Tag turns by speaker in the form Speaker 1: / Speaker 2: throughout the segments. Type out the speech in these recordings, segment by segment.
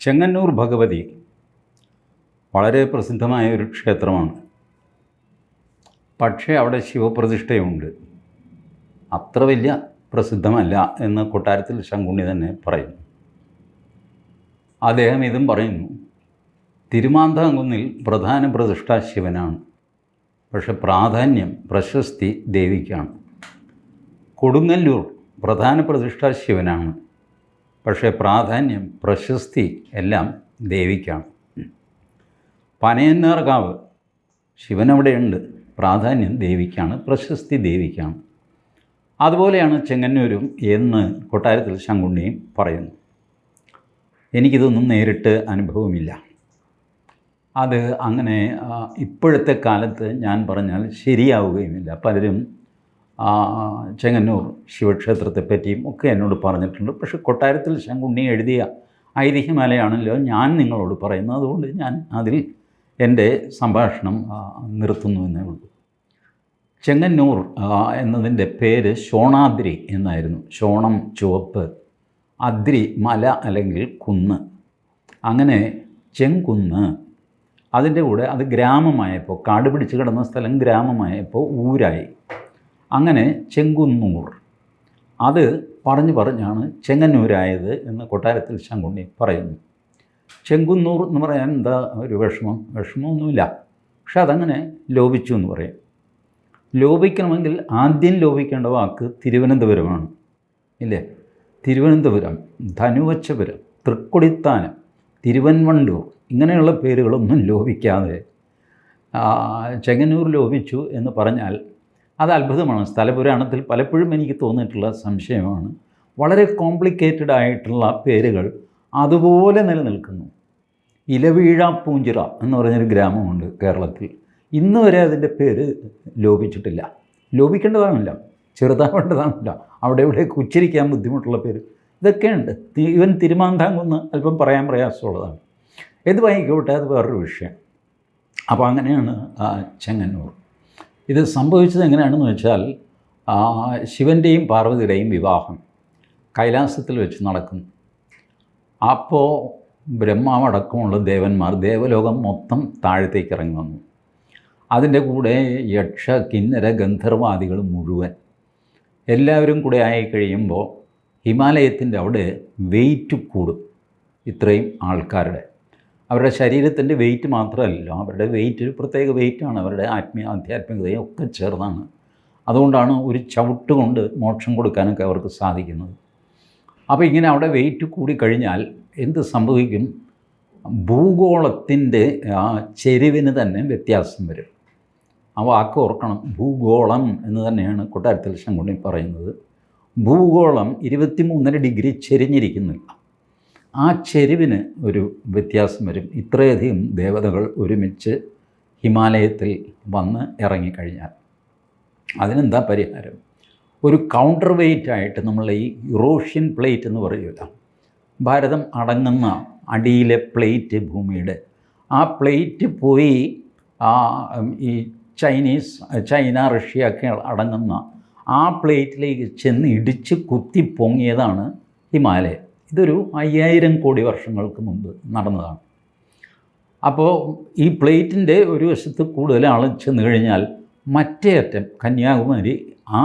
Speaker 1: ചെങ്ങന്നൂർ ഭഗവതി വളരെ പ്രസിദ്ധമായ ഒരു ക്ഷേത്രമാണ്. പക്ഷേ അവിടെ ശിവപ്രതിഷ്ഠയുണ്ട്. അത്ര വലിയ പ്രസിദ്ധമല്ല എന്ന് കൊട്ടാരത്തിൽ ശങ്കുണ്ണി തന്നെ പറയുന്നു അദ്ദേഹം ഇതും പറയുന്നു തിരുമാന്താംകുന്നിൽ പ്രധാന പ്രതിഷ്ഠ ശിവനാണ്. പക്ഷെ പ്രാധാന്യം പ്രശസ്തി ദേവിക്കാണ്. കൊടുങ്ങല്ലൂർ പ്രധാന പ്രതിഷ്ഠ ശിവനാണ്. പക്ഷേ പ്രാധാന്യം പ്രശസ്തി എല്ലാം ദേവിക്കാണ്. പനയന്നാർകാവ് ശിവനവിടെയുണ്ട്. പ്രാധാന്യം ദേവിക്കാണ് പ്രശസ്തി ദേവിക്കാണ്. അതുപോലെയാണ് ചെങ്ങന്നൂരും എന്ന് കൊട്ടാരത്തിൽ ശങ്കുണ്ണിയും പറയുന്നു. എനിക്കിതൊന്നും നേരിട്ട് അനുഭവമില്ല അത് അങ്ങനെ ഇപ്പോഴത്തെ കാലത്ത് ഞാൻ പറഞ്ഞാൽ ശരിയാവുകയുമില്ല. പലരും ചെങ്ങന്നൂർ ശിവക്ഷേത്രത്തെപ്പറ്റിയും ഒക്കെ എന്നോട് പറഞ്ഞിട്ടുണ്ട്. പക്ഷേ കൊട്ടാരത്തിൽ ശങ്കുണ്ണി എഴുതിയ ഐതിഹ്യമാലയാണല്ലോ ഞാൻ നിങ്ങളോട് പറയുന്നത്. അതുകൊണ്ട് ഞാൻ അതിൽ എന്റെ സംഭാഷണം നിർത്തുന്നു എന്നേ ഉള്ളൂ. ചെങ്ങന്നൂർ എന്നതിന്റെ പേര് ഷോണാദ്രി എന്നായിരുന്നു. ഷോണം ചുവപ്പ് അദ്രി മല അല്ലെങ്കിൽ കുന്ന്. അങ്ങനെ ചെങ്കുന്ന് അതിന്റെ കൂടെ അത് ഗ്രാമമായപ്പോൾ കാട് പിടിച്ച് കിടന്ന സ്ഥലം ഗ്രാമമായപ്പോൾ ഊരായി. അങ്ങനെ ചെങ്കുന്നൂർ. അത് പറഞ്ഞു പറഞ്ഞാണ് ചെങ്ങന്നൂരായത് എന്ന് കൊട്ടാരത്തിൽ ശങ്കുണ്ണി പറയുന്നു. ചെങ്കുന്നൂർ എന്ന് പറയാൻ എന്താ ഒരു വിഷമം? വിഷമമൊന്നുമില്ല. പക്ഷെ അതങ്ങനെ ലോപിച്ചു എന്ന് പറയും. ലോപിക്കണമെങ്കിൽ ആദ്യം ലോപിക്കേണ്ട വാക്ക് തിരുവനന്തപുരമാണ്. ഇല്ലേ? തിരുവനന്തപുരം ധനുവച്ചപുരം തൃക്കൊടിത്താനം തിരുവൻവണ്ടൂർ ഇങ്ങനെയുള്ള പേരുകളൊന്നും ലോപിക്കാതെ ചെങ്ങന്നൂർ ലോപിച്ചു എന്ന് പറഞ്ഞാൽ അത് അത്ഭുതമാണ്. സ്ഥലപുരാണത്തിൽ പലപ്പോഴും എനിക്ക് തോന്നിയിട്ടുള്ള സംശയമാണ്. വളരെ കോംപ്ലിക്കേറ്റഡ് ആയിട്ടുള്ള പേരുകൾ അതുപോലെ നിലനിൽക്കുന്നു. ഇലവീഴ പൂഞ്ചിറ എന്ന് പറഞ്ഞൊരു ഗ്രാമമുണ്ട് കേരളത്തിൽ. ഇന്ന് വരെ അതിന്റെ പേര് ലോപിച്ചിട്ടില്ല. ലോപിക്കേണ്ടതാണില്ല ചെറുതാവേണ്ടതാണില്ല അവിടെ ഇവിടെയൊക്കെ ഉച്ചരിക്കാൻ ബുദ്ധിമുട്ടുള്ള പേര്. ഇതൊക്കെയുണ്ട്. ഇവൻ തിരുമാന്താങ്കുന്ന് അല്പം പറയാൻ പ്രയാസമുള്ളതാണ്. എന്ത് വാങ്ങിക്കോട്ടെ അത് വേറൊരു വിഷയം. അപ്പോൾ അങ്ങനെയാണ് ചെങ്ങന്നൂർ. ഇത് സംഭവിച്ചത് എങ്ങനെയാണെന്ന് വെച്ചാൽ ശിവന്റെയും പാർവതിയുടെയും വിവാഹം കൈലാസത്തിൽ വെച്ച് നടക്കും അപ്പോൾ ബ്രഹ്മാവടക്കമുള്ള ദേവന്മാർ ദേവലോകം മൊത്തം താഴത്തേക്ക് ഇറങ്ങി വന്നു. അതിന്റെ കൂടെ യക്ഷ കിന്നര ഗന്ധർവാദികൾ മുഴുവൻ. എല്ലാവരും കൂടെ ആയി കഴിയുമ്പോൾ ഹിമാലയത്തിന്റെ അവിടെ വെയിറ്റ് കൂടും ഇത്രയും ആൾക്കാരുടെ. അവരുടെ ശരീരത്തിന്റെ വെയിറ്റ് മാത്രമല്ലല്ലോ. അവരുടെ വെയിറ്റ് ഒരു പ്രത്യേക വെയിറ്റാണ് അവരുടെ ആത്മീയ ആധ്യാത്മികതയും ഒക്കെ ചേർന്നാണ്. അതുകൊണ്ടാണ് ഒരു ചവിട്ട് കൊണ്ട് മോക്ഷം കൊടുക്കാനൊക്കെ അവർക്ക് സാധിക്കുന്നത്. അപ്പോൾ ഇങ്ങനെ അവിടെ വെയിറ്റ് കൂടിക്കഴിഞ്ഞാൽ എന്ത് സംഭവിക്കും? ഭൂഗോളത്തിന്റെ ആ ചെരുവിന് തന്നെ വ്യത്യാസം വരും. ആ വാക്ക് ഓർക്കണം. ഭൂഗോളം എന്ന് തന്നെയാണ് കൊട്ടാരത്തിൽ ശങ്കുണ്ണി പറയുന്നത്. ഭൂഗോളം ഇരുപത്തിമൂന്നര ഡിഗ്രി ചെരിഞ്ഞിരിക്കുന്നില്ല. ആ ചെരുവിന് ഒരു വ്യത്യാസം വരും. ഇത്രയധികം ദേവതകൾ ഒരുമിച്ച് ഹിമാലയത്തിൽ വന്ന് ഇറങ്ങിക്കഴിഞ്ഞാൽ അതിനെന്താ പരിഹാരം? ഒരു കൗണ്ടർ വെയിറ്റ് ആയിട്ട് നമ്മൾ ഈ യൂറോഷ്യൻ പ്ലേറ്റ് എന്ന് പറയൂല ഭാരതം അടങ്ങുന്ന അടിയിലെ പ്ലേറ്റ് ഭൂമിയുടെ ആ പ്ലേറ്റ് പോയി ആ ഈ ചൈനീസ് ചൈന റഷ്യ ഒക്കെ അടങ്ങുന്ന ആ പ്ലേറ്റിലേക്ക് ചെന്ന് ഇടിച്ച് കുത്തി പൊങ്ങിയതാണ് ഹിമാലയം. ഇതൊരു അയ്യായിരം കോടി വർഷങ്ങൾക്ക് മുമ്പ് നടന്നതാണ്. അപ്പോൾ ഈ പ്ലേറ്റിന്റെ ഒരു വശത്ത് കൂടുതൽ ആൾ ചെന്ന് കഴിഞ്ഞാൽ മറ്റേ അറ്റം കന്യാകുമാരി ആ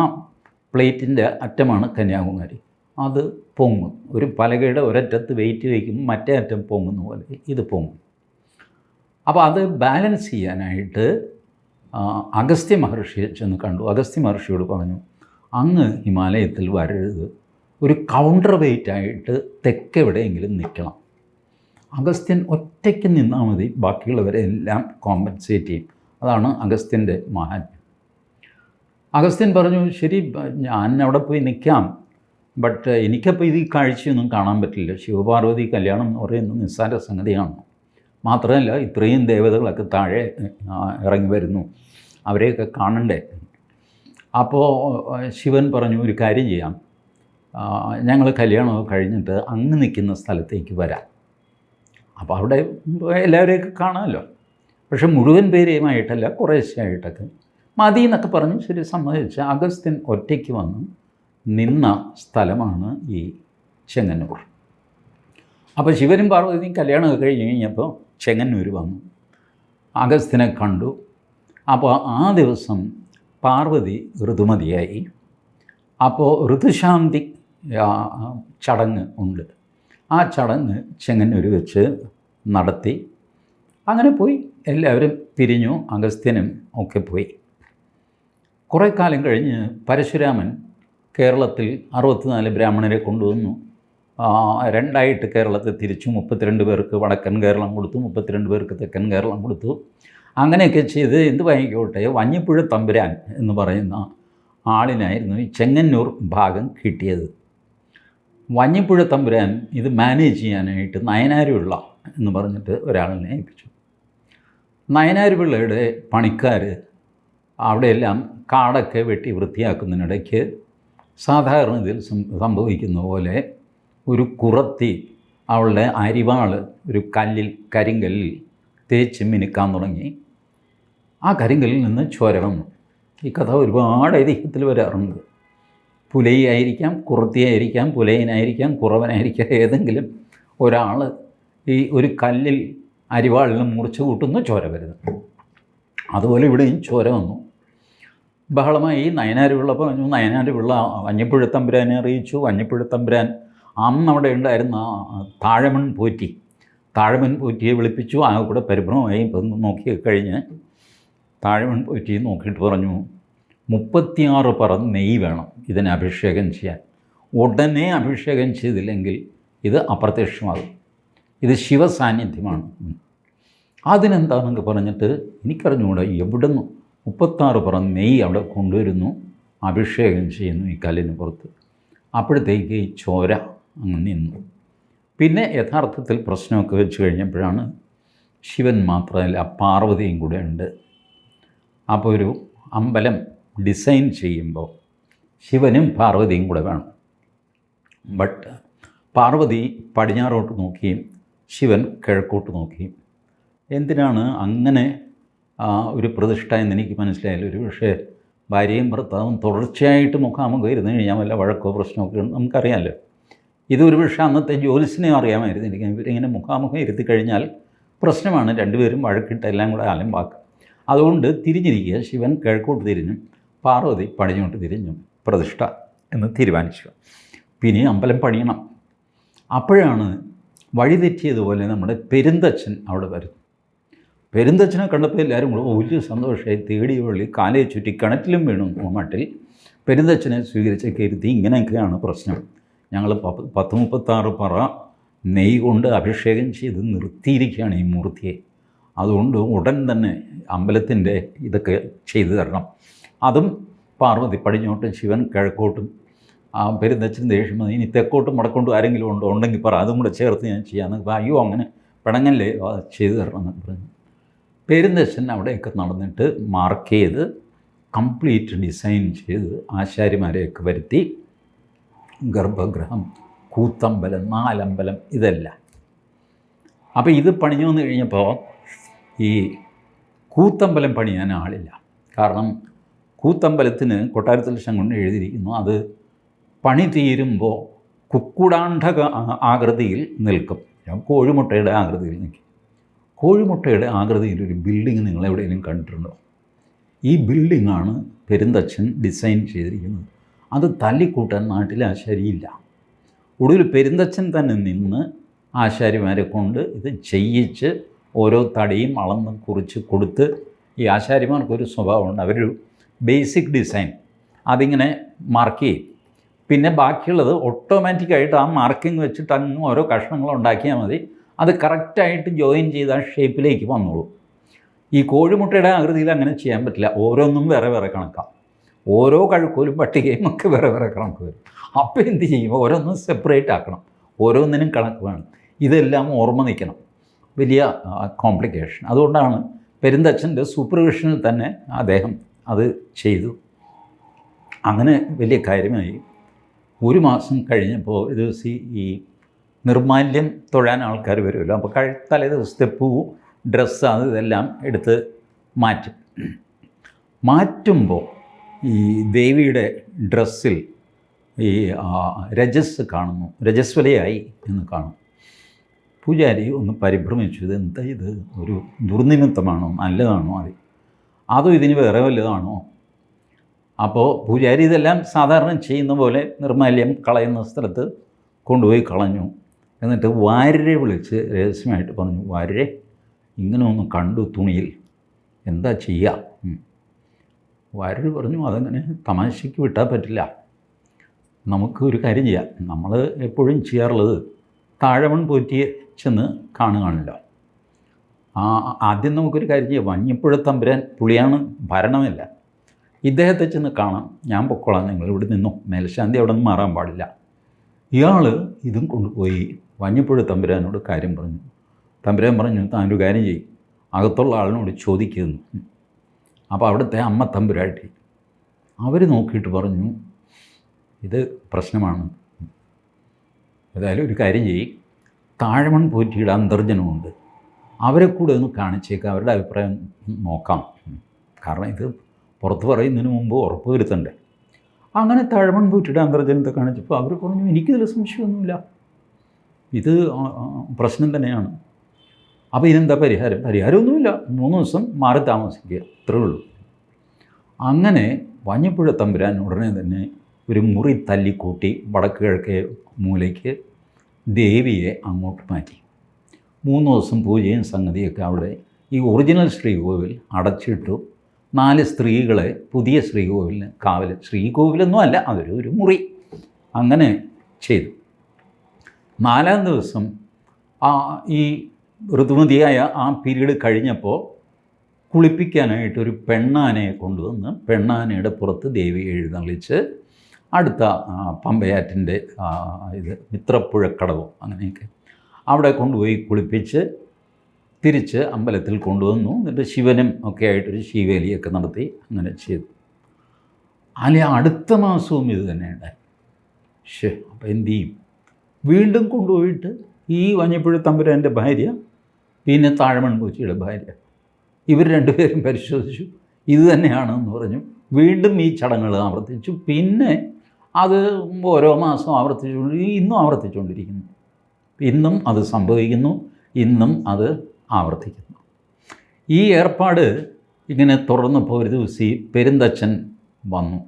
Speaker 1: പ്ലേറ്റിന്റെ അറ്റമാണ് കന്യാകുമാരി. അത് പൊങ്ങും. ഒരു പലകയുടെ ഒരറ്റത്ത് വെയിറ്റ് വയ്ക്കുമ്പോൾ മറ്റേ അറ്റം പൊങ്ങുന്ന പോലെ ഇത് പൊങ്ങും. അപ്പോൾ അത് ബാലൻസ് ചെയ്യാനായിട്ട് അഗസ്ത്യ മഹർഷിയെ ചെന്ന് കണ്ടു. അഗസ്ത്യ മഹർഷിയോട് പറഞ്ഞു അങ്ങ് ഹിമാലയത്തിൽ വരരുത്. ഒരു കൗണ്ടർ വെയിറ്റ് ആയിട്ട് തെക്കെവിടെയെങ്കിലും നിൽക്കണം. അഗസ്ത്യൻ ഒറ്റയ്ക്ക് നിന്നാൽ മതി ബാക്കിയുള്ളവരെ എല്ലാം കോമ്പൻസേറ്റ് ചെയ്യും. അതാണ് അഗസ്ത്യന്റെ മഹാത്മ്യം അഗസ്ത്യൻ പറഞ്ഞു ശരി ഞാൻ അവിടെ പോയി നിൽക്കാം. ബട്ട് എനിക്കപ്പോൾ ഇത് ഈ കാഴ്ചയൊന്നും കാണാൻ പറ്റില്ല. ശിവപാർവതി കല്യാണം എന്ന് പറയുന്നത് നിസ്സാര സംഗതിയാണ്. മാത്രമല്ല ഇത്രയും ദേവതകളൊക്കെ താഴെ ഇറങ്ങി വരുന്നു. അവരെയൊക്കെ കാണണ്ടേ? അപ്പോൾ ശിവൻ പറഞ്ഞു ഒരു കാര്യം ചെയ്യാം. ഞങ്ങൾ കല്യാണമൊക്കെ കഴിഞ്ഞിട്ട് അങ്ങ് നിൽക്കുന്ന സ്ഥലത്തേക്ക് വരാം. അപ്പോൾ അവിടെ എല്ലാവരെയൊക്കെ കാണാമല്ലോ. പക്ഷെ മുഴുവൻ പേരെയുമായിട്ടല്ല കുറേശ്ശെയായിട്ടൊക്കെ. മതി എന്നൊക്കെ പറഞ്ഞ് ശരി സമ്മതിച്ച് അഗസ്ത്യൻ ഒറ്റയ്ക്ക് വന്ന് നിന്ന സ്ഥലമാണ് ഈ ചെങ്ങന്നൂർ. അപ്പോൾ ശിവനും പാർവതിയും കല്യാണമൊക്കെ കഴിഞ്ഞ് കഴിഞ്ഞപ്പോൾ ചെങ്ങന്നൂർ വന്നു. അഗസ്ത്യനെ കണ്ടു. അപ്പോൾ ആ ദിവസം പാർവതി ഋതുമതിയായി. അപ്പോൾ ഋതുശാന്തി ചടങ്ങ് ഉണ്ട്. ആ ചടങ്ങ് ചെങ്ങന്നൂർ വെച്ച് നടത്തി. അങ്ങനെ പോയി. എല്ലാവരും പിരിഞ്ഞു. അഗസ്ത്യനും ഒക്കെ പോയി. കുറേ കാലം കഴിഞ്ഞ് പരശുരാമൻ കേരളത്തിൽ അറുപത്തിനാല് ബ്രാഹ്മണരെ കൊണ്ടുവന്നു. രണ്ടായിട്ട് കേരളത്തെ തിരിച്ചു. മുപ്പത്തിരണ്ട് പേർക്ക് വടക്കൻ കേരളം കൊടുത്തു. മുപ്പത്തിരണ്ട് പേർക്ക് തെക്കൻ കേരളം കൊടുത്തു. അങ്ങനെയൊക്കെ ചെയ്ത് എന്ത് വാങ്ങിക്കോട്ടെ? വഞ്ഞിപ്പുഴ തമ്പുരാൻ എന്ന് പറയുന്ന ആളിനായിരുന്നു ഈ ചെങ്ങന്നൂർ ഭാഗം കിട്ടിയത്. വഞ്ഞിപ്പുഴ തമ്പുരാൻ ഇത് മാനേജ് ചെയ്യാനായിട്ട് നയനാരുള്ള എന്ന് പറഞ്ഞിട്ട് ഒരാളിനെ ഏൽപ്പിച്ചു നയനാരുപിള്ളയുടെ പണിക്കാർ അവിടെയെല്ലാം കാടൊക്കെ വെട്ടി വൃത്തിയാക്കുന്നതിനിടയ്ക്ക് സാധാരണ ഇതിൽ സംഭവിക്കുന്ന പോലെ ഒരു കുറത്തി അവളുടെ അരിവാൾ ഒരു കല്ലിൽ കരിങ്കല്ലിൽ തേച്ച് മിനുക്കാൻ തുടങ്ങി. ആ കരിങ്കല്ലിൽ നിന്ന് ചോര വന്നു ഈ കഥ ഒരുപാട് ഐതിഹ്യത്തിൽ വരാറുണ്ട്. പുലയായിരിക്കാം കുറുത്തിയായിരിക്കാം പുലയനായിരിക്കാം കുറവനായിരിക്കാം ഏതെങ്കിലും ഒരാൾ ഈ ഒരു കല്ലിൽ അരിവാളിന് മുറിച്ച് കൂട്ടുന്നു ചോര വരുന്നു. അതുപോലെ ഇവിടെയും ചോര വന്നു. ബഹളമായി നയനാരുള്ള പറഞ്ഞു നയനാരുള്ള വഞ്ഞിപ്പുഴത്തമ്പുരാനെ അറിയിച്ചു വഞ്ഞിപ്പുഴത്തമ്പുരാൻ അന്ന് അവിടെ ഉണ്ടായിരുന്ന താഴമൺ പോറ്റി താഴമൺ പോറ്റിയെ വിളിപ്പിച്ചു ആ കൂടെ പരിഭ്രമമായി നോക്കി കഴിഞ്ഞ് താഴമൺ പോറ്റി നോക്കിയിട്ട് പറഞ്ഞു മുപ്പത്തിയാറ് പറ നെയ് വേണം ഇതിനെ അഭിഷേകം ചെയ്യാൻ. ഉടനെ അഭിഷേകം ചെയ്തില്ലെങ്കിൽ ഇത് അപ്രത്യക്ഷമാകും. ഇത് ശിവസാന്നിധ്യമാണ്. അതിനെന്താണെന്ന് പറഞ്ഞിട്ട് എനിക്കറിഞ്ഞുകൂടെ എവിടുന്ന് മുപ്പത്താറ് പറ നെയ്യ് അവിടെ കൊണ്ടുവരുന്നു അഭിഷേകം ചെയ്യുന്നു ഈ കല്ലിന് പുറത്ത്. അപ്പോഴത്തേക്ക് ഈ ചോര അങ്ങ് നിന്നു. പിന്നെ യഥാർത്ഥത്തിൽ പ്രശ്നമൊക്കെ വെച്ച് കഴിഞ്ഞപ്പോഴാണ് ശിവൻ മാത്രമല്ല പാർവതിയും കൂടെ ഉണ്ട്. അപ്പോൾ ഒരു അമ്പലം ഡിസൈൻ ചെയ്യുമ്പോൾ ശിവനും പാർവതിയും കൂടെ വേണം. ബട്ട് പാർവതി പടിഞ്ഞാറോട്ട് നോക്കിയും ശിവൻ കിഴക്കോട്ട് നോക്കിയും എന്തിനാണ് അങ്ങനെ ഒരു പ്രതിഷ്ഠ എന്ന് എനിക്ക് മനസ്സിലായില്ല. ഒരു പക്ഷേ ഭാര്യയും ഭർത്താവും തുടർച്ചയായിട്ട് മുഖാമുഖം ഇരുന്ന് കഴിഞ്ഞാൽ വല്ല വഴക്കോ പ്രശ്നമൊക്കെ നമുക്കറിയാമല്ലോ. ഇതൊരു പക്ഷേ അന്നത്തെ ജ്യോതിസിനെയും അറിയാമായിരുന്നു. എനിക്ക് ഇവരിങ്ങനെ മുഖാമുഖം ഇരുത്തി കഴിഞ്ഞാൽ പ്രശ്നമാണ്. രണ്ടുപേരും വഴക്കിട്ട് എല്ലാം കൂടെ അലമ്പാക്കും. അതുകൊണ്ട് തിരിഞ്ഞിരിക്കുക. ശിവൻ കിഴക്കോട്ട് തിരിഞ്ഞും. പാർവതി പണിഞ്ഞുകൊണ്ട് തിരിഞ്ഞു പ്രതിഷ്ഠ എന്ന് തീരുമാനിച്ചു. പിന്നെ അമ്പലം പണിയണം. അപ്പോഴാണ് വഴിതെറ്റിയതുപോലെ നമ്മുടെ പെരുന്തച്ഛൻ അവിടെ വരുന്നു. പെരുന്തച്ഛനെ കണ്ടപ്പോൾ എല്ലാവരും കൂടെ വലിയ സന്തോഷമായി തേടി വള്ളി കാലയെ ചുറ്റി കിണറ്റിലും വീണു മട്ടിൽ. പെരുന്തച്ഛനെ സ്വീകരിച്ച കരുതി ഇങ്ങനെയൊക്കെയാണ് പ്രശ്നം. ഞങ്ങൾ പത്ത് പത്ത് മുപ്പത്താറ് പറ നെയ് കൊണ്ട് അഭിഷേകം ചെയ്ത് നിർത്തിയിരിക്കുകയാണ് ഈ മൂർത്തിയെ. അതുകൊണ്ട് ഉടൻ തന്നെ അമ്പലത്തിന്റെ ഇതൊക്കെ ചെയ്തു തരണം. അതും പാർവതി പടിഞ്ഞോട്ടും ശിവൻ കിഴക്കോട്ടും ആ പെരുന്തച്ഛൻ ദേഷ്യം വന്നു ഇനി തെക്കോട്ടും വടക്കോട്ടും ആരെങ്കിലും ഉണ്ടോ? ഉണ്ടെങ്കിൽ പറ അതും കൂടെ ചേർത്ത് ഞാൻ ചെയ്യാമെന്ന് അയ്യോ അങ്ങനെ പിണങ്ങല്ലേ? അത് ചെയ്തു തരണം എന്നൊക്കെ പറഞ്ഞു. പെരുന്തച്ഛൻ അവിടെയൊക്കെ നടന്നിട്ട് മാർക്ക് ചെയ്ത് കംപ്ലീറ്റ് ഡിസൈൻ ചെയ്ത് ആശാരിമാരെയൊക്കെ വരുത്തി. ഗർഭഗൃഹം കൂത്തമ്പലം നാലമ്പലം ഇതല്ല. അപ്പോൾ ഇത് പണിഞ്ഞു വന്നു കഴിഞ്ഞപ്പോൾ ഈ കൂത്തമ്പലം പണിയാൻ ആളില്ല. കാരണം കൂത്തമ്പലത്തിന് കൊട്ടാരത്തിൽ ലക്ഷം കൊണ്ട് എഴുതിയിരിക്കുന്നു. അത് പണി തീരുമ്പോൾ കുക്കുടാണ്ഡക ആകൃതിയിൽ നിൽക്കും. കോഴിമുട്ടയുടെ ആകൃതിയിൽ നിൽക്കും. കോഴിമുട്ടയുടെ ആകൃതിയിൽ ഒരു ബിൽഡിംഗ് നിങ്ങൾ എവിടെയെങ്കിലും കണ്ടിട്ടുണ്ടോ? ഈ ബിൽഡിങ്ങാണ് പെരുന്തച്ഛൻ ഡിസൈൻ ചെയ്തിരിക്കുന്നത്. അത് തല്ലിക്കൂട്ടാൻ നാട്ടിൽ ആശാരിയില്ല. ഒടുവിൽ പെരുന്തച്ഛൻ തന്നെ നിന്ന് ആശാരിമാരെ കൊണ്ട് ഇത് ചെയ്യിച്ച് ഓരോ തടിയും അളന്ന് കുറിച്ച് കൊടുത്ത് ഈ ആശാരിമാർക്കൊരു സ്വഭാവമുണ്ട്. അവരൊരു ബേസിക് ഡിസൈൻ അതിങ്ങനെ മാർക്ക് ചെയ്യും. പിന്നെ ബാക്കിയുള്ളത് ഓട്ടോമാറ്റിക്കായിട്ട് ആ മാർക്കിംഗ് വെച്ചിട്ട് അങ്ങ് ഓരോ കഷ്ണങ്ങൾ ഉണ്ടാക്കിയാൽ മതി. അത് കറക്റ്റായിട്ട് ജോയിൻ ചെയ്ത് ഷേപ്പിലേക്ക് വന്നോളൂ. ഈ കോഴിമുട്ടയുടെ ആകൃതിയിൽ അങ്ങനെ ചെയ്യാൻ പറ്റില്ല. ഓരോന്നും വേറെ വേറെ കണക്കാം. ഓരോ കഴുക്കോലും പട്ടികയും ഒക്കെ വേറെ വേറെ കണക്ക് വരും. അപ്പോൾ എന്ത് ചെയ്യും? ഓരോന്നും സെപ്പറേറ്റ് ആക്കണം. ഓരോന്നിനും കണക്ക് വേണം. ഇതെല്ലാം ഓർമ്മ നിൽക്കണം. വലിയ കോംപ്ലിക്കേഷൻ അതുകൊണ്ടാണ് പെരുന്തച്ഛന്റെ സൂപ്പർവിഷനിൽ തന്നെ അദ്ദേഹം അത് ചെയ്തു. അങ്ങനെ വലിയ കാര്യമായി ഒരു മാസം കഴിഞ്ഞപ്പോൾ ഒരു ദിവസം ഈ- നിർമാല്യം തൊഴാൻ ആൾക്കാർ വരുമല്ലോ. അപ്പോൾ കഴി തലേ ദിവസത്തെ പൂ ഡ്രസ്സ് അത് ഇതെല്ലാം എടുത്ത് മാറ്റും. മാറ്റുമ്പോൾ ഈ ദേവിയുടെ ഡ്രസ്സിൽ ഈ രജസ് കാണുന്നു. രജസ്വലയായി എന്ന് കാണും. പൂജാരി ഒന്ന് പരിഭ്രമിച്ചു. ഇത് എന്താ ഇത്? ഒരു ദുർനിമിത്തമാണോ? നല്ലതാണോ? അത് അതോ ഇതിന് വേറെ വലുതാണോ? അപ്പോൾ പൂജാരി ഇതെല്ലാം സാധാരണ ചെയ്യുന്ന പോലെ നിർമാല്യം കളയുന്ന സ്ഥലത്ത് കൊണ്ടുപോയി കളഞ്ഞു. എന്നിട്ട് വാര്യരെ വിളിച്ച് രഹസ്യമായിട്ട് പറഞ്ഞു വാര്യരെ ഇങ്ങനെ ഒന്ന് കണ്ടു തുണിയിൽ. എന്താ ചെയ്യുക. വാര്യർ പറഞ്ഞു അതങ്ങനെ തമാശയ്ക്ക് വിട്ടാൽ പറ്റില്ല. നമുക്ക് ഒരു കാര്യം ചെയ്യാം. നമ്മൾ എപ്പോഴും ചെയ്യാറുള്ളത് താഴവൺ പോറ്റിയെ ചെന്ന് കാണുകയാണല്ലോ. ആ ആദ്യം നമുക്കൊരു കാര്യം ചെയ്യാം. വഞ്ഞിപ്പുഴ തമ്പുരാൻ പുളിയാണ് ഭരണമില്ല. ഇദ്ദേഹത്തെ ചെന്ന് കാണാം. ഞാൻ പൊക്കോളാം. നിങ്ങൾ ഇവിടെ നിന്നു. മേൽശാന്തി അവിടെ നിന്ന് മാറാൻ പാടില്ല. ഇയാൾ ഇതും കൊണ്ടുപോയി. വഞ്ഞിപ്പുഴ തമ്പുരാനോട് കാര്യം പറഞ്ഞു. തമ്പുരാൻ പറഞ്ഞു താൻ ഒരു കാര്യം ചെയ്യും. അകത്തുള്ള ആളിനോട് ചോദിക്കുന്നു. അപ്പോൾ അവിടുത്തെ അമ്മ തമ്പുരാട്ടി അവർ നോക്കിയിട്ട് പറഞ്ഞു ഇത് പ്രശ്നമാണ്. ഏതായാലും ഒരു കാര്യം ചെയ്യും. താഴമൺ പോറ്റിയുടെ അന്തർജനമുണ്ട്. അവരെ കൂടെ ഒന്ന് കാണിച്ചേക്കുക അവരുടെ അഭിപ്രായം നോക്കാം. കാരണം ഇത് പുറത്ത് പറയുന്നതിന് മുമ്പ് ഉറപ്പ് വരുത്തണ്ടേ. അങ്ങനെ തഴമൺ പൂറ്റിയുടെ അന്തർജനത്തെ കാണിച്ചപ്പോൾ അവർ പറഞ്ഞു എനിക്കിതിൽ സംശയമൊന്നുമില്ല. ഇത് പ്രശ്നം തന്നെയാണ്. അപ്പോൾ ഇതിനെന്താ പരിഹാരം? പരിഹാരമൊന്നുമില്ല. മൂന്ന് ദിവസം മാറി താമസിക്കുക. അത്രേ ഉള്ളൂ. അങ്ങനെ വഞ്ഞപ്പുഴ തമ്പുരാൻ ഉടനെ തന്നെ ഒരു മുറി തല്ലിക്കൂട്ടി വടക്ക് കിഴക്കേ മൂലയ്ക്ക് ദേവിയെ അങ്ങോട്ട് മാറ്റി. മൂന്ന് ദിവസം പൂജയും സംഗതിയൊക്കെ അവിടെ ഈ ഒറിജിനൽ ശ്രീകോവിൽ അടച്ചിട്ടു നാല് സ്ത്രീകളെ പുതിയ ശ്രീകോവിലിന് കാവൽ ശ്രീകോവിലൊന്നും അല്ല അതൊരു ഒരു മുറി അങ്ങനെ ചെയ്തു. നാലാം ദിവസം ആ ഈ ഋതുമതിയായ ആ പീരീഡ് കഴിഞ്ഞപ്പോൾ കുളിപ്പിക്കാനായിട്ട് ഒരു പെണ്ണാനയെ കൊണ്ടുവന്ന് പെണ്ണാനയുടെ പുറത്ത് ദേവിയെ എഴുന്നള്ളിച്ച് അടുത്ത പമ്പയാറ്റിന്റെ ഇത് മിത്രപ്പുഴക്കടവും അങ്ങനെയൊക്കെ അവിടെ കൊണ്ടുപോയി കുളിപ്പിച്ച് തിരിച്ച് അമ്പലത്തിൽ കൊണ്ടുവന്നു. എന്നിട്ട് ശിവനും ഒക്കെ ആയിട്ടൊരു ശിവേലിയൊക്കെ നടത്തി അങ്ങനെ ചെയ്തു. അല്ലെ അടുത്ത മാസവും ഇത് തന്നെ ഉണ്ടായി. ശേ അപ്പോൾ എന്ത് ചെയ്യും? വീണ്ടും കൊണ്ടുപോയിട്ട് ഈ വഞ്ഞപ്പുഴ തമ്പുരാന്റെ ഭാര്യ പിന്നെ താഴമൺ കൊച്ചിയുടെ ഭാര്യ ഇവർ രണ്ടുപേരും പരിശോധിച്ചു. ഇത് തന്നെയാണെന്ന് പറഞ്ഞു. വീണ്ടും ഈ ചടങ്ങുകൾ ആവർത്തിച്ചു. പിന്നെ അത് ഓരോ മാസം ആവർത്തിച്ചുകൊണ്ട് ഇന്നും ആവർത്തിച്ചുകൊണ്ടിരിക്കുന്നു. ഇന്നും അത് സംഭവിക്കുന്നു ഇന്നും അത് ആവർത്തിക്കുന്നു. ഈ ഏർപ്പാട് ഇങ്ങനെ തുറന്നപ്പോൾ ഒരു ദിവസം പെരുന്തച്ഛൻ വന്നു.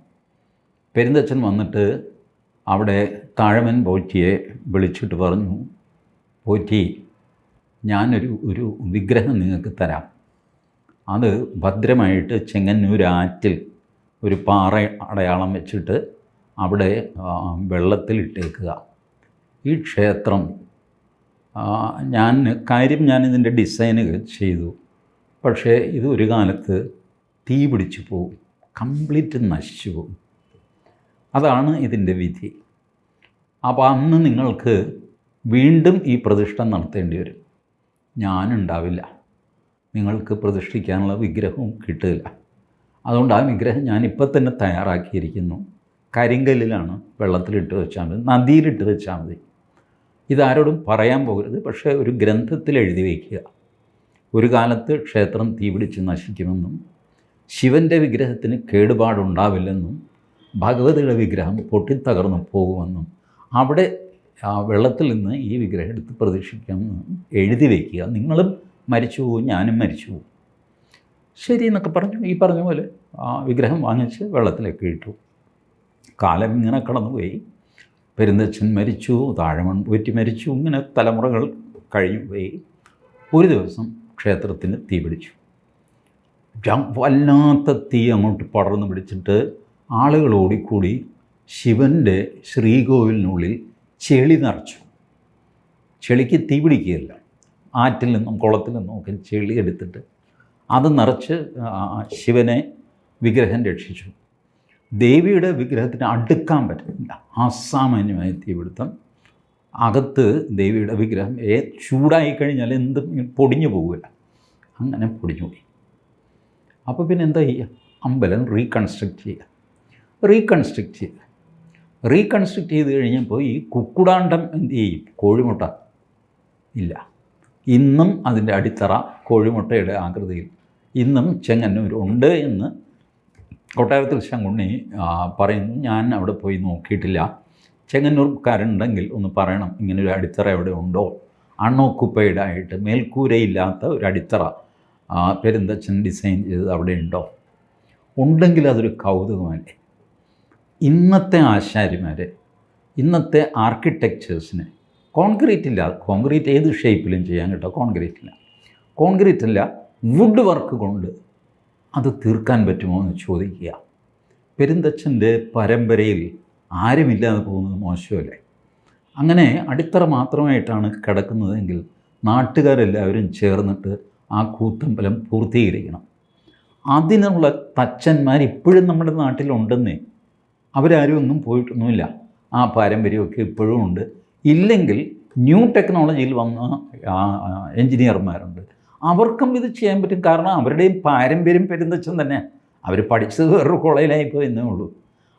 Speaker 1: പെരുന്തച്ഛൻ വന്നിട്ട് അവിടെ താഴമൻ പോറ്റിയെ വിളിച്ചിട്ട് പറഞ്ഞു പോറ്റി ഞാനൊരു ഒരു വിഗ്രഹം നിങ്ങൾക്ക് തരാം. അത് ഭദ്രമായിട്ട് ചെങ്ങന്നൂരാറ്റിൽ ഒരു പാറ അടയാളം വെച്ചിട്ട് അവിടെ വെള്ളത്തിൽ ഇട്ടേക്കുക ഈ ക്ഷേത്രം ഞാൻ കാര്യം ഞാൻ ഇതിന്റെ ഡിസൈന് ചെയ്തു. പക്ഷേ ഇത് ഒരു കാലത്ത് തീ പിടിച്ചു പോകും കംപ്ലീറ്റ് നശിച്ചു പോകും അതാണ് ഇതിന്റെ വിധി. അപ്പോൾ അന്ന് നിങ്ങൾക്ക് വീണ്ടും ഈ പ്രതിഷ്ഠ നടത്തേണ്ടി വരും. ഞാനുണ്ടാവില്ല. നിങ്ങൾക്ക് പ്രതിഷ്ഠിക്കാനുള്ള വിഗ്രഹവും കിട്ടില്ല. അതുകൊണ്ട് ആ വിഗ്രഹം ഞാൻ ഇപ്പം തന്നെ തയ്യാറാക്കിയിരിക്കുന്നു. കരിങ്കല്ലിലാണ് വെള്ളത്തിലിട്ട് വെച്ചാൽ മതി നദിയിലിട്ട് വെച്ചാൽ മതി. ഇതാരോടും പറയാൻ പോകരുത്. പക്ഷേ ഒരു ഗ്രന്ഥത്തിൽ എഴുതി വയ്ക്കുക. ഒരു കാലത്ത് ക്ഷേത്രം തീപിടിച്ച് നശിക്കുമെന്നും ശിവന്റെ വിഗ്രഹത്തിന് കേടുപാടുണ്ടാവില്ലെന്നും ഭഗവതിയുടെ വിഗ്രഹം പൊട്ടിത്തകർന്നു പോകുമെന്നും അവിടെ ആ വെള്ളത്തിൽ നിന്ന് ഈ വിഗ്രഹം എടുത്ത് പ്രതീക്ഷിക്കാമെന്ന് എഴുതി വയ്ക്കുക. നിങ്ങളും മരിച്ചു പോകും ഞാനും മരിച്ചു പോകും ശരി എന്നൊക്കെ പറഞ്ഞു. ഈ പറഞ്ഞ പോലെ ആ വിഗ്രഹം വാങ്ങിച്ച് വെള്ളത്തിലേക്ക് ഇട്ടു. കാലം ഇങ്ങനെ കടന്നുപോയി. പെരുന്തച്ഛൻ മരിച്ചു താഴമൺ പോറ്റി മരിച്ചു ഇങ്ങനെ തലമുറകൾ കഴിഞ്ഞു. പോയി ഒരു ദിവസം ക്ഷേത്രത്തിന് തീ പിടിച്ചു. വല്ലാത്ത തീ അങ്ങോട്ട് പടർന്നു പിടിച്ചിട്ട് ആളുകൾ ഓടിക്കൂടി ശിവന്റെ ശ്രീകോവിലിനുള്ളിൽ ചെളി നിറച്ചു. ചെളിക്ക് തീ പിടിക്കുകയല്ല. ആറ്റിൽ നിന്നും കുളത്തിൽ നിന്നും ഒക്കെ ചെളി എടുത്തിട്ട് അത് നിറച്ച് ശിവനെ വിഗ്രഹം രക്ഷിച്ചു. ദേവിയുടെ വിഗ്രഹത്തിന് അടുക്കാൻ പറ്റുന്നില്ല. അസാമാന്യമായ തീപിടുത്തം. അകത്ത് ദേവിയുടെ വിഗ്രഹം ഏ ചൂടായി കഴിഞ്ഞാൽ എന്തും പൊടിഞ്ഞു പോകില്ല അങ്ങനെ പൊടിഞ്ഞു പോയി. അപ്പോൾ പിന്നെ എന്താ ചെയ്യുക അമ്പലം റീകൺസ്ട്രക്റ്റ് ചെയ്യുക റീകൺസ്ട്രക്റ്റ് ചെയ്യുക റീകൺസ്ട്രക്റ്റ് ചെയ്ത് കഴിഞ്ഞപ്പോൾ ഈ കുക്കുടാണ്ടം എന്ത് ചെയ്യും? കോഴിമുട്ട ഇല്ല. ഇന്നും അതിന്റെ അടിത്തറ കോഴിമുട്ടയുടെ ആകൃതിയിൽ. ഇന്നും ചെങ്ങന്നൂർ ഉണ്ട് എന്ന് കൊട്ടാരത്തിൽ ശങ്കുണ്ണി പറയുന്നു ഞാൻ അവിടെ പോയി നോക്കിയിട്ടില്ല. ചെങ്ങന്നൂർക്കാരുണ്ടെങ്കിൽ ഒന്ന് പറയണം ഇങ്ങനെ ഒരു അടിത്തറ എവിടെ ഉണ്ടോ? അൺഓക്കുപ്പൈഡ് ആയിട്ട് മേൽക്കൂരയില്ലാത്ത ഒരു അടിത്തറ പെരുന്തച്ഛൻ ഡിസൈൻ ചെയ്തത് അവിടെ ഉണ്ടോ? ഉണ്ടെങ്കിൽ അതൊരു കൗതുകമല്ലേ? ഇന്നത്തെ ആശാരിമാരെ ഇന്നത്തെ ആർക്കിടെക്ചേഴ്സിന് കോൺക്രീറ്റ് ഇല്ല. കോൺക്രീറ്റ് ഏത് ഷേപ്പിലും ചെയ്യാൻ കേട്ടോ? കോൺക്രീറ്റ് ഇല്ല. കോൺക്രീറ്റ് ഇല്ല. വുഡ് വർക്ക് കൊണ്ട് അത് തീർക്കാൻ പറ്റുമോ എന്ന് ചോദിക്കുക. പെരുന്തച്ഛന്റെ പരമ്പരയിൽ ആരുമില്ലാതെ പോകുന്നത് മോശമല്ലേ? അങ്ങനെ അടിത്തറ മാത്രമായിട്ടാണ് കിടക്കുന്നതെങ്കിൽ നാട്ടുകാരെല്ലാവരും ചേർന്നിട്ട് ആ കൂത്തമ്പലം പൂർത്തീകരിക്കണം. അതിനുള്ള തച്ചന്മാർ ഇപ്പോഴും നമ്മുടെ നാട്ടിലുണ്ടെന്നേ. അവരാരും ഒന്നും പോയിട്ടൊന്നുമില്ല. ആ പാരമ്പര്യമൊക്കെ ഇപ്പോഴും ഉണ്ട്. ഇല്ലെങ്കിൽ ന്യൂ ടെക്നോളജിയിൽ വന്ന എൻജിനീയർമാരുണ്ട്. അവർക്കും ഇത് ചെയ്യാൻ പറ്റും. കാരണം അവരുടെയും പാരമ്പര്യം പെരുന്തച്ഛൻ തന്നെ. അവർ പഠിച്ചത് വേറൊരു കോളേജിലായിപ്പോൾ എന്നേ ഉള്ളൂ.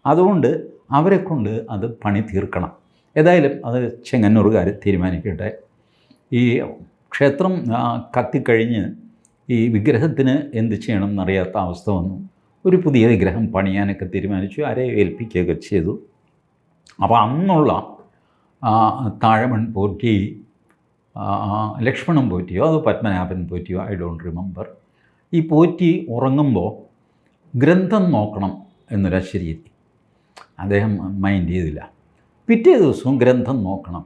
Speaker 1: അതുകൊണ്ട് അവരെ കൊണ്ട് അത് പണി തീർക്കണം. ഏതായാലും അത് ചെങ്ങന്നൂർകാർ തീരുമാനിക്കട്ടെ. ഈ ക്ഷേത്രം കത്തിക്കഴിഞ്ഞ് ഈ വിഗ്രഹത്തിന് എന്ത് ചെയ്യണം എന്നറിയാത്ത അവസ്ഥ വന്നു. ഒരു പുതിയ വിഗ്രഹം പണിയാനൊക്കെ തീരുമാനിച്ചു. ആരെ ഏൽപ്പിക്കുകയൊക്കെ ചെയ്തു. അപ്പോൾ അന്നുള്ള താഴമൺ പോറ്റി ലക്ഷ്മണൻ പോറ്റിയോ അതോ പത്മനാഭൻ പോറ്റിയോ? ഐ ഡോണ്ട് റിമെമ്പർ ഈ പോറ്റി ഉറങ്ങുമ്പോൾ ഗ്രന്ഥം നോക്കണം എന്നൊരു അശരീതി അദ്ദേഹം മൈൻഡ് ചെയ്തില്ല. പിറ്റേ ദിവസവും ഗ്രന്ഥം നോക്കണം.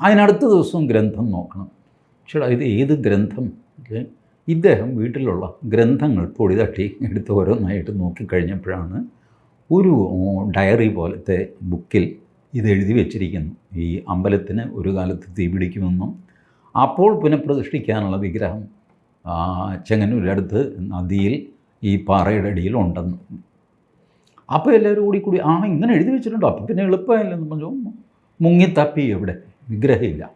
Speaker 1: അതിനടുത്ത ദിവസവും ഗ്രന്ഥം നോക്കണം. പക്ഷേ ഇത് ഏത് ഗ്രന്ഥം? ഇദ്ദേഹം വീട്ടിലുള്ള ഗ്രന്ഥങ്ങൾ പൊടി തട്ടി എടുത്ത് ഓരോന്നായിട്ട് നോക്കിക്കഴിഞ്ഞപ്പോഴാണ് ഒരു ഡയറി പോലത്തെ ബുക്കിൽ ഇത് എഴുതി വെച്ചിരിക്കുന്നു. ഈ അമ്പലത്തിന് ഒരു കാലത്ത് തീ പിടിക്കുമെന്നും അപ്പോൾ പുനഃപ്രതിഷ്ഠിക്കാനുള്ള വിഗ്രഹം ചെങ്ങന്നൂരടുത്ത് നദിയിൽ ഈ പാറയുടെ അടിയിൽ ഉണ്ടെന്ന്. അപ്പോൾ എല്ലാവരും കൂടി കൂടി ആ ഇങ്ങനെ എഴുതി വെച്ചിട്ടുണ്ടോ. അപ്പം പിന്നെ എളുപ്പമായില്ലെന്ന് പറഞ്ഞു. മുങ്ങിത്തപ്പി എവിടെ വിഗ്രഹമില്ല.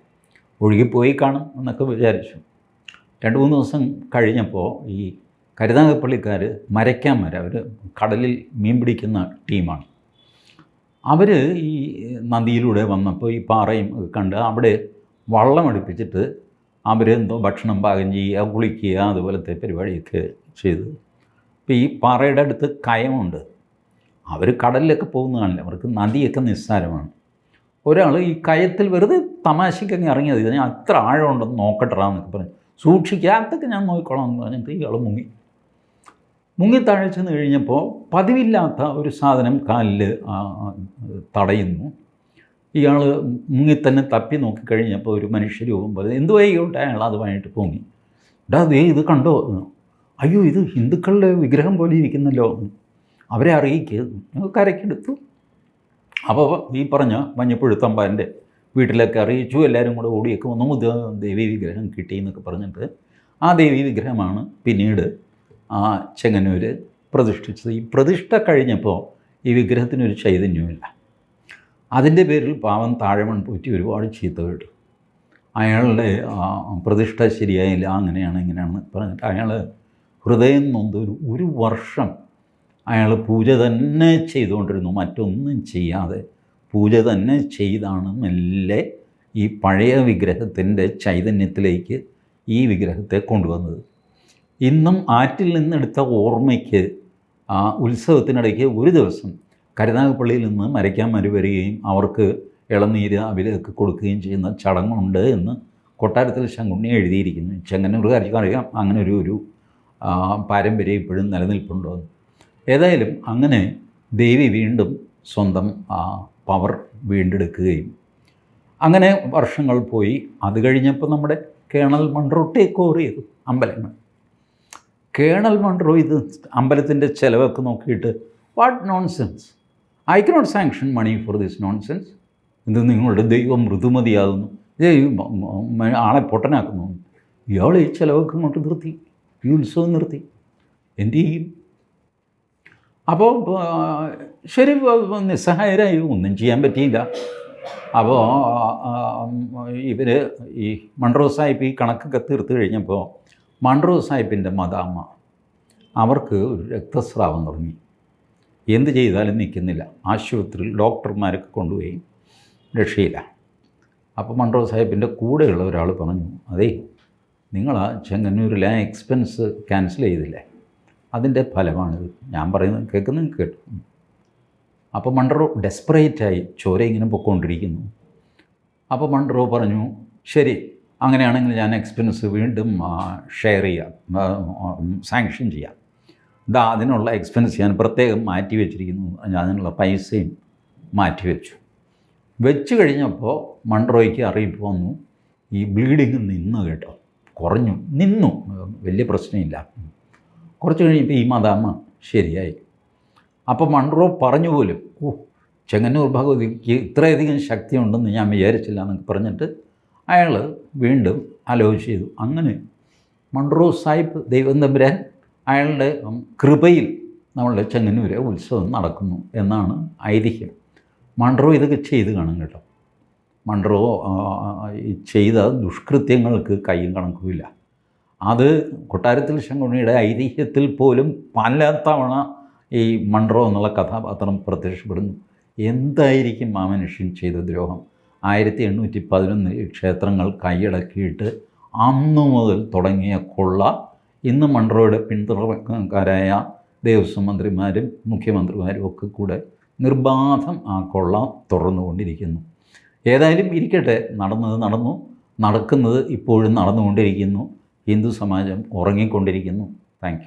Speaker 1: ഒഴുകിപ്പോയി കാണും എന്നൊക്കെ വിചാരിച്ചു. രണ്ട് മൂന്ന് ദിവസം കഴിഞ്ഞപ്പോൾ ഈ കരുതാകപ്പള്ളിക്കാർ മരയ്ക്കാൻ മര അവർ കടലിൽ മീൻ പിടിക്കുന്ന ടീമാണ്. അവർ ഈ നദിയിലൂടെ വന്നപ്പോൾ ഈ പാറയും കണ്ട് അവിടെ വള്ളം അടുപ്പിച്ചിട്ട് അവരെന്തോ ഭക്ഷണം പാകം ചെയ്യുക കുളിക്കുക അതുപോലത്തെ പരിപാടിയൊക്കെ ചെയ്ത്. ഇപ്പോൾ ഈ പാറയുടെ അടുത്ത് കയമുണ്ട്. അവർ കടലിലൊക്കെ പോകുന്ന കാണില്ല. അവർക്ക് നദിയൊക്കെ നിസ്സാരമാണ്. ഒരാൾ ഈ കയത്തിൽ വെറുതെ തമാശയ്ക്കങ്ങ് ഇറങ്ങിയത്. ഞാൻ അത്ര ആഴമുണ്ടെന്ന് നോക്കട്ടെടാ എന്നൊക്കെ പറഞ്ഞു സൂക്ഷിക്കുക അതൊക്കെ ഞാൻ നോക്കിക്കോളാം എന്ന് പറഞ്ഞിട്ട് ഇയാൾ മുങ്ങി. മുങ്ങി താഴെ ചെന്ന് കഴിഞ്ഞപ്പോൾ പതിവില്ലാത്ത ഒരു സാധനം കാലിൽ തടയുന്നു. ഇയാൾ മുങ്ങി തന്നെ തപ്പി നോക്കിക്കഴിഞ്ഞപ്പോൾ ഒരു മനുഷ്യരൂപം പോലെ എന്തു വൈകിട്ട് അയാൾ അതുമായിട്ട് പൊങ്ങി. ഡാ ദേ ഇത് കണ്ടോ? അയ്യോ ഇത് ഹിന്ദുക്കളുടെ വിഗ്രഹം പോലെ ഇരിക്കുന്നല്ലോ. അവരെ അറിയിക്കുക ഞങ്ങൾ കരയ്ക്കെടുത്തു. അപ്പോൾ ഈ പറഞ്ഞ മഞ്ഞപ്പുഴുത്തമ്പാന്റെ വീട്ടിലൊക്കെ അറിയിച്ചു. എല്ലാവരും കൂടെ ഓടിയൊക്കെ വന്നു. ഇത് ദേവി വിഗ്രഹം കിട്ടി എന്നൊക്കെ പറഞ്ഞിട്ട് ആ ദേവി വിഗ്രഹമാണ് പിന്നീട് ആ ചെങ്ങന്നൂർ പ്രതിഷ്ഠിച്ചത്. ഈ പ്രതിഷ്ഠ കഴിഞ്ഞപ്പോൾ ഈ വിഗ്രഹത്തിനൊരു ചൈതന്യമില്ല അതിന്റെ പേരിൽ പാവം താഴമൺ പോറ്റി ഒരുപാട് ചീത്ത കേട്ടു. അയാളുടെ പ്രതിഷ്ഠ ശരിയായില്ല അങ്ങനെയാണ് ഇങ്ങനെയാണ് പറഞ്ഞിട്ട് അയാൾ ഹൃദയം നൊന്ത് ഒരു ഒരു വർഷം അയാൾ പൂജ തന്നെ ചെയ്തുകൊണ്ടിരുന്നു. മറ്റൊന്നും ചെയ്യാതെ പൂജ തന്നെ ചെയ്താണ് മെല്ലെ ഈ പഴയ വിഗ്രഹത്തിന്റെ ചൈതന്യത്തിലേക്ക് ഈ വിഗ്രഹത്തെ കൊണ്ടുവന്നത്. ഇന്നും ആറ്റിൽ നിന്നെടുത്ത ഓർമ്മയ്ക്ക് ആ ഉത്സവത്തിനിടയ്ക്ക് ഒരു ദിവസം കരുനാഗപ്പള്ളിയിൽ നിന്ന് മരിക്കാൻ വരികയും അവർക്ക് ഇളനീര് അവിലൊക്കെ കൊടുക്കുകയും ചെയ്യുന്ന ചടങ്ങുണ്ട് എന്ന് കൊട്ടാരത്തിൽ ശങ്കുണ്ണി എഴുതിയിരിക്കുന്നു. ചെങ്ങന്നൂർക്കാർക്ക് അറിയാം അങ്ങനെ ഒരു ഒരു പാരമ്പര്യം ഇപ്പോഴും നിലനിൽപ്പുണ്ടോ ഏതായാലും അങ്ങനെ ദേവി വീണ്ടും സ്വന്തം പവർ വീണ്ടെടുക്കുകയും അങ്ങനെ വർഷങ്ങൾ പോയി. അത് കഴിഞ്ഞപ്പോൾ നമ്മുടെ കേണൽ മൺട്രോ ചെയ്തു അമ്പലങ്ങൾ. കേണൽ മൺറോ ഇത് അമ്പലത്തിന്റെ ചിലവൊക്കെ നോക്കിയിട്ട് what nonsense. I cannot sanction money for this nonsense ഇത് നിങ്ങളുടെ ദൈവം മൃദുമതിയാകുന്നു. ആളെ പൊട്ടനാക്കുന്നു. ഇയാൾ ഈ ചിലവൊക്കെ ഇങ്ങോട്ട് നിർത്തി. ഈ ഉത്സവം നിർത്തി. എന്തു ചെയ്യും? അപ്പോൾ ശരി നിസ്സഹായരായി. ഒന്നും ചെയ്യാൻ പറ്റിയില്ല. അപ്പോൾ ഇവർ ഈ മൺറോ സാഹിബ് ഈ കണക്കൊക്കെ തീർത്ത് കഴിഞ്ഞപ്പോൾ മൺറോ സാഹിബിന്റെ മദാമ്മ അവർക്ക് ഒരു രക്തസ്രാവം തുടങ്ങി. എന്ത് ചെയ്താലും നിൽക്കുന്നില്ല. ആശുപത്രിയിൽ ഡോക്ടർമാരൊക്കെ കൊണ്ടുപോയി രക്ഷയില്ല. അപ്പോൾ മൺട്രോ സാഹിബിന്റെ കൂടെയുള്ള ഒരാൾ പറഞ്ഞു അതേ നിങ്ങൾ ആ ചെങ്ങന്നൂരിലെ ആ എക്സ്പെൻസ് ക്യാൻസൽ ചെയ്തില്ലേ? അതിന്റെ ഫലമാണിത്. ഞാൻ പറയുന്നത് കേൾക്കുന്നത് കേട്ടു. അപ്പോൾ മൺട്രോ ഡെസ്പറേറ്റായി ചോര ഇങ്ങനെ പൊക്കോണ്ടിരിക്കുന്നു. അപ്പോൾ മൺട്രോ പറഞ്ഞു ശരി അങ്ങനെയാണെങ്കിൽ ഞാൻ എക്സ്പെൻസ് വീണ്ടും ഷെയർ ചെയ്യാം സാങ്ഷൻ ചെയ്യാം. ഇതാ അതിനുള്ള എക്സ്പെൻസ് ഞാൻ പ്രത്യേകം മാറ്റി വെച്ചിരിക്കുന്നു. അതിനുള്ള പൈസയും മാറ്റി വെച്ചു. വെച്ച് കഴിഞ്ഞപ്പോൾ മൺറോയ്ക്ക് അറിയിപ്പ് വന്നു. ഈ ബ്ലീഡിങ് നിന്നു കേട്ടോ. കുറഞ്ഞു. നിന്നു. വലിയ പ്രശ്നമില്ല. കുറച്ച് കഴിഞ്ഞപ്പോൾ ഈ മദാമ ശരിയായി. അപ്പോൾ മൺറോ പറഞ്ഞു പോലും ഓ ചെങ്ങന്നൂർ ഭഗവതിക്ക് ഇത്രയധികം ശക്തിയുണ്ടെന്ന് ഞാൻ വിചാരിച്ചില്ല എന്നൊക്കെ പറഞ്ഞിട്ട് അയാൾ വീണ്ടും ആലോചിച്ച് ചെയ്തു. അങ്ങനെ മൺറോ സാഹിബ് ദൈവം തമ്പുരാൻ അയാളുടെ കൃപയിൽ നമ്മളുടെ ചെങ്ങന്നൂരെ ഉത്സവം നടക്കുന്നു എന്നാണ് ഐതിഹ്യം. മൺട്രോ ഇതൊക്കെ ചെയ്ത് കാണും കേട്ടോ. മൺട്രോ ചെയ്ത ദുഷ്കൃത്യങ്ങൾക്ക് കയ്യും കണക്കുമില്ല. അത് കൊട്ടാരത്തിൽ ശങ്കുണിയുടെ ഐതിഹ്യത്തിൽ പോലും പല തവണ ഈ മൺട്രോ എന്നുള്ള കഥാപാത്രം പ്രത്യക്ഷപ്പെടുന്നു. എന്തായിരിക്കും ആ മനുഷ്യൻ ചെയ്ത ദ്രോഹം? ആയിരത്തി എണ്ണൂറ്റി പതിനൊന്നിൽ ക്ഷേത്രങ്ങൾ കൈയടക്കിയിട്ട് അന്നു മുതൽ തുടങ്ങിയ കൊള്ള ഇന്ന് മൺറോയുടെ പിന്തുണക്കാരായ ദേവസ്വം മന്ത്രിമാരും മുഖ്യമന്ത്രിമാരും ഒക്കെ കൂടെ നിർബാധം ആ കൊള്ള തുറന്നുകൊണ്ടിരിക്കുന്നു. ഏതായാലും ഇരിക്കട്ടെ നടന്നത് നടന്നു നടക്കുന്നത് ഇപ്പോഴും നടന്നുകൊണ്ടിരിക്കുന്നു. ഹിന്ദു സമാജം ഉറങ്ങിക്കൊണ്ടിരിക്കുന്നു. താങ്ക്